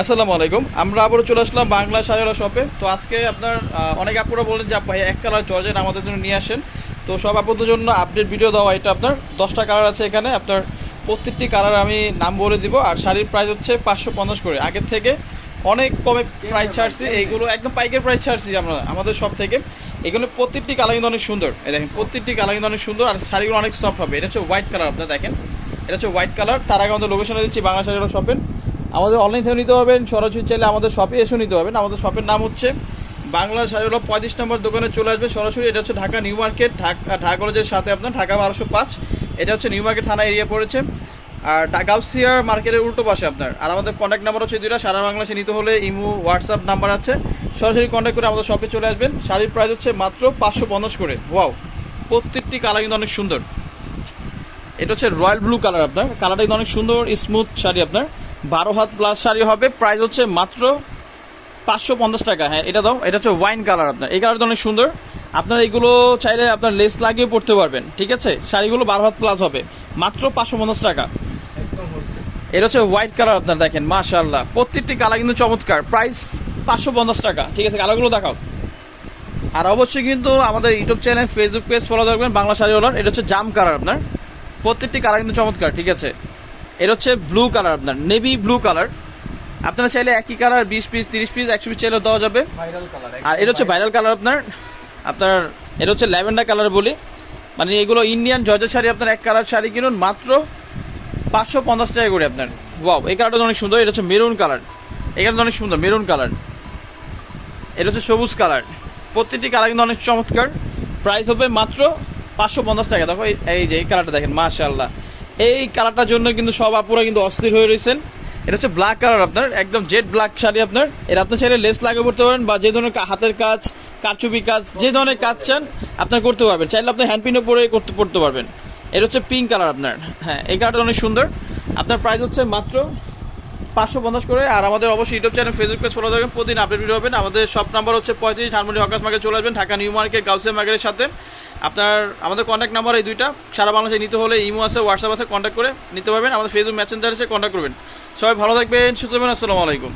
আসসালামু আলাইকুম। আমরা আবারও চলে আসলাম বাংলা শাড়িওয়ালা শপে তো আজকে আপনার অনেক আপুরা বলেন যে ভাই এক কালার জর্জেট আমাদের জন্য নিয়ে আসেন। তো সব আপুদের জন্য আপডেট ভিডিও দেওয়া, এটা আপনার দশটা কালার আছে এখানে। আপনার প্রত্যেকটি কালার আমি নাম বলে দিব, আর শাড়ির প্রাইস হচ্ছে পাঁচশো পঞ্চাশ করে। আগের থেকে অনেক কমে প্রাইস ছাড়ছি, এইগুলো একদম পাইকের প্রাইস ছাড়ছি আমরা, আমাদের সব থেকে। এগুলো প্রত্যেকটি কালার কিন্তু অনেক সুন্দর। এই দেখেন, প্রত্যেকটি কালার কিন্তু অনেক সুন্দর, আর শাড়িগুলো অনেক সফট হবে। এটা হচ্ছে হোয়াইট কালার আপনার দেখেন। এটা হচ্ছে হোয়াইট কালার তার আগে আমাদের লোকেশনে দিচ্ছি বাংলা শাড়িওয়ালা শপের আমাদের অনলাইন থেকে নিতে পারবেন, সরাসরি চাইলে আমাদের শপে এসেও নিতে পারবেন। আমাদের শপের নাম হচ্ছে বাংলা শাড়িওয়ালা পঁয়ত্রিশ নম্বর দোকানে চলে আসবে সরাসরি। এটা হচ্ছে ঢাকা নিউ মার্কেট, ঢাকা ঢাকা কলেজের সাথে আপনার ঢাকা বারোশো পাঁচ। এটা হচ্ছে নিউ মার্কেট থানা এরিয়া পড়েছে। আর গাউসিয়ার মার্কেটের উল্টো পাশে আপনার। আর আমাদের কন্ট্যাক্ট নাম্বার হচ্ছে দুইটা। সারা বাংলাদেশে নিতে হলে ইমো, হোয়াটসঅ্যাপ নাম্বার আছে। সরাসরি কন্ট্যাক্ট করে আমাদের শপে চলে আসবেন। শাড়ির প্রাইস হচ্ছে মাত্র পাঁচশো পঞ্চাশ করে। ওয়াও প্রত্যেকটি কালার কিন্তু অনেক সুন্দর। এটা হচ্ছে রয়্যাল ব্লু কালার আপনার। কালারটা কিন্তু অনেক সুন্দর স্মুথ শাড়ি আপনার। বারো হাত প্লাস শাড়ি হবে। প্রাইস হচ্ছে মাত্র পাঁচশো পঞ্চাশ টাকা। হ্যাঁ এটা দাও। এটা হচ্ছে ওয়াইন কালার আপনার। এই কালারটা অনেক সুন্দর। আপনার এগুলো চাইলে আপনার লেস লাগিয়ে পড়তে পারবেন ঠিক আছে? শাড়িগুলো বারো হাত প্লাস হবে। মাত্র পাঁচশো পঞ্চাশ টাকা। এটা হচ্ছে হোয়াইট কালার আপনার দেখেন মাশাল্লাহ প্রত্যেকটি কালার কিন্তু চমৎকার। প্রাইস পাঁচশো পঞ্চাশ টাকা। ঠিক আছে কালারগুলো দেখাও। আর অবশ্যই কিন্তু আমাদের YouTube channel Facebook page follow রাখবেন বাংলা শাড়িওয়ালার। এটা হচ্ছে জাম কালার আপনার। প্রত্যেকটি কালার কিন্তু চমৎকার ঠিক আছে? এটা হচ্ছে ব্লু কালার আপনার নেভি ব্লু কালার আপনারা চাইলে একই কালার বিশ পিস তিরিশ পিস একশো পিস চাইলেও দেওয়া যাবে। আর এটা হচ্ছে ভাইরাল কালার আপনার আপনার এটা হচ্ছে ল্যাভেন্ডার কালার বলি। মানে এগুলো ইন্ডিয়ান জর্জের শাড়ি আপনার এক কালার শাড়ি কিনুন মাত্র পাঁচশো পঞ্চাশ টাকা করে আপনার। ওয়াও এই কালারটা অনেক সুন্দর এটা হচ্ছে মেরুন কালার এই কালারটা অনেক সুন্দর মেরুন কালার এটা হচ্ছে সবুজ কালার প্রত্যেকটি কালার কিন্তু অনেক চমৎকার। প্রাইস হবে মাত্র পাঁচশো পঞ্চাশ টাকা। দেখো এই- এই যে এই কালারটা দেখেন মাশাল্লাহ এই কালারটার জন্য কিন্তু সব আপুরা কিন্তু অস্থির হয়ে রয়েছেন। এটা হচ্ছে ব্ল্যাক কালার আপনার, একদম জেড ব্ল্যাক শাড়ি আপনার। এটা আপনি চাইলে লেস লাগিয়ে পড়তে পারেন বা যে ধরনের হাতের কাজ, কারচুপি কাজ, যে ধরনের কাজ চান, আপনার করতে পারবেন। চাইলে আপনি হ্যান্ডপিনও পরে করতে পড়তে পারবেন। এটা হচ্ছে পিঙ্ক কালার আপনার। হ্যাঁ এই কালারটা অনেক সুন্দর। আপনার প্রাইস হচ্ছে মাত্র পাঁচশো পঞ্চাশ করে। আর আমাদের অবশ্যই YouTube channel Facebook page follow থাকবেন প্রতিদিন আপডেট হবেন আমাদের সব নাম্বার হচ্ছে পঁয়ত্রিশ হারমোনি হকাস মার্কেট চলে আসবেন। ঢাকা নিউ মার্কেট, গাউসিয়া মার্কেটের সাথে। আপনার, আমাদের কন্ট্যাক্ট নাম্বার এই দুইটা। সারা বাংলাদেশে নিতে হলে ইমো আছে হোয়াটসঅ্যাপ আছে কন্ট্যাক্ট করে নিতে পারবেন। আমাদের ফেসবুক মেসেঞ্জার আছে কন্ট্যাক্ট করবেন। সবাই ভালো থাকবেন, সুস্থ আসসালামু আলাইকুম।